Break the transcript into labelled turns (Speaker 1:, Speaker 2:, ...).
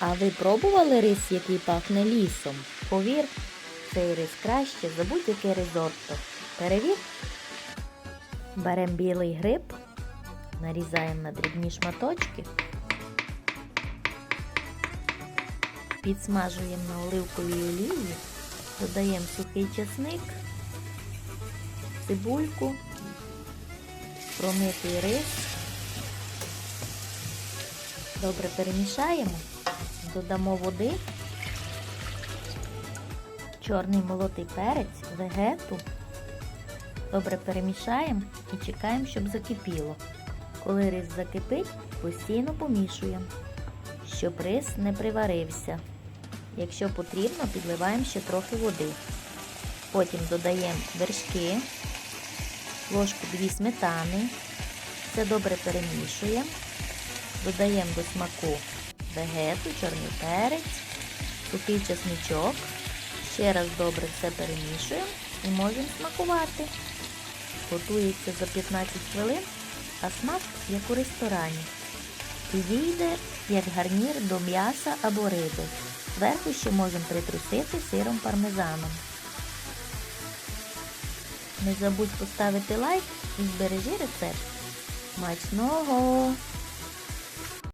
Speaker 1: А ви пробували рис, який пахне лісом? Повір, цей рис краще за будь-яке ризотто. Перевір. Беремо білий гриб, нарізаємо на дрібні шматочки, підсмажуємо на оливковій олії, додаємо сухий чесник, цибульку, промитий рис. Добре перемішаємо, додамо води, чорний молотий перець, вегету. Добре перемішаємо і чекаємо, щоб закипіло. Коли рис закипить, постійно помішуємо, щоб рис не приварився. Якщо потрібно, підливаємо ще трохи води. Потім додаємо вершки, ложку дві сметани. Все добре перемішуємо. Додаємо до смаку вегету, чорний перець, сухий чесничок. Ще раз добре все перемішуємо і можемо смакувати. Готується за 15 хвилин, а смак як у ресторані. Підійде як гарнір до м'яса або риби. Зверху ще можемо притрусити сиром пармезаном. Не забудь поставити лайк і збережи рецепт. Смачного!